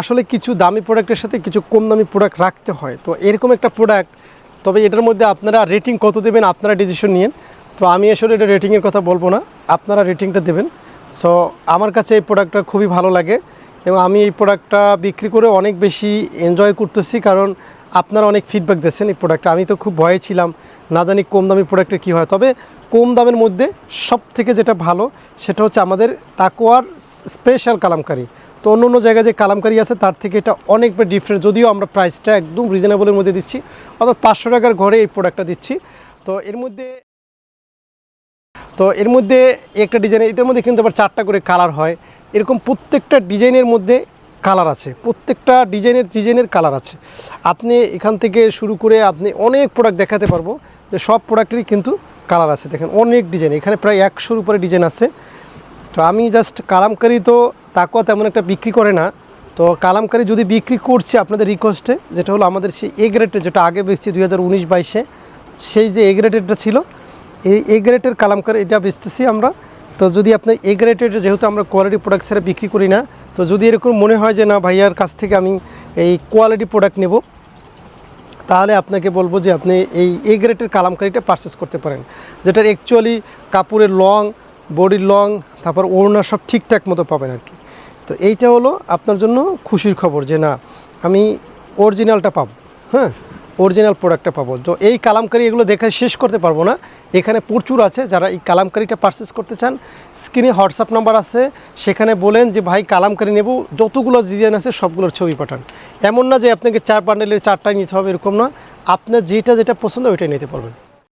আসলে কিছু দামি প্রোডাক্টের সাথে কিছু কম দামি প্রোডাক্ট রাখতে হয়। তো এরকম একটা প্রোডাক্ট তবে এটার মধ্যে আপনারা রেটিং কত দেবেন আপনারা ডিসিশন নিন। তো আমি আসলে এটা রেটিংয়ের কথা বলব না, আপনারা রেটিংটা দেবেন। সো আমার কাছে এই প্রোডাক্টটা খুবই ভালো লাগে এবং আমি এই প্রোডাক্টটা বিক্রি করে অনেক বেশি এনজয় করতেছি কারণ আপনারা অনেক ফিডব্যাক দিচ্ছেন এই প্রোডাক্টটা আমি তো খুব ভয়ে ছিলাম, না জানি কম দামি প্রোডাক্টের কী হয়। তবে কম দামের মধ্যে সব থেকে যেটা ভালো, সেটা হচ্ছে আমাদের তাকোয়ার স্পেশাল কালামকারি। তো অন্য অন্য জায়গায় যে কালামকারি আছে, তার থেকে এটা অনেকবার ডিফারেন্ট যদিও আমরা প্রাইসটা একদম রিজনেবলের মধ্যে দিচ্ছি, অর্থাৎ পাঁচশো টাকার ঘরে এই প্রোডাক্টটা দিচ্ছি। তো এর মধ্যে, তো এর মধ্যে একটা ডিজাইন এটার মধ্যে কিন্তু আবার চারটা করে কালার হয়। এরকম প্রত্যেকটা ডিজাইনের মধ্যে কালার আছে। প্রত্যেকটা ডিজাইনের ডিজাইনের কালার আছে। আপনি এখান থেকে শুরু করে আপনি অনেক প্রোডাক্ট দেখাতে পারব। যে সব প্রোডাক্টেরই কিন্তু কালার আছে। দেখেন, অনেক ডিজাইন। এখানে প্রায় একশোর উপরে ডিজাইন আছে। তো আমি জাস্ট কালামকারি তো তাকুয়া তেমন একটা বিক্রি করে না। তো কালামকারি যদি বিক্রি করছে আপনাদের রিকোয়েস্টে যেটা হলো আমাদের সেই এ গ্রেডে যেটা আগে বেচছি দুই হাজার উনিশ বাইশে, সেই যে এ গ্রেডেরটা ছিল, এই এ গ্রেডের কালামকারি এটা বেচতেছি আমরা। তো যদি আপনি এ গ্রেডের যেহেতু আমরা কোয়ালিটি প্রোডাক্ট ছাড়া বিক্রি করি না, তো যদি এরকম মনে হয় যে না ভাইয়ার কাছ থেকে আমি এই কোয়ালিটি প্রোডাক্ট নেব, তাহলে আপনাকে বলব যে আপনি এই এ গ্রেডের কালামকারিটা পারচেস করতে পারেন। যেটার অ্যাকচুয়ালি কাপড়ের লং বডির লং তারপর ওড়না সব ঠিকঠাক মতো পাবেন আর কি। তো এইটা হলো আপনার জন্য খুশির খবর যে না, আমি অরিজিনালটা পাবো হ্যাঁ? অরিজিনাল প্রোডাক্টটা পাবো। তো এই কালামকারি এগুলো দেখে শেষ করতে পারব না। এখানে প্রচুর আছে, যারা এই কালামকারিটা পারচেস করতে চান স্ক্রিনে হোয়াটসঅ্যাপ নাম্বার আছে। সেখানে বলেন যে, ভাই, কালামকারি নেব। যতগুলো ডিজাইন আছে, সবগুলোর ছবি পাঠান। এমন না যে, আপনাকে চার বান্ডেলের চারটাই নিতে হবে, এরকম না। আপনার যেটা যেটা পছন্দ, ওইটাই নিতে পারবেন।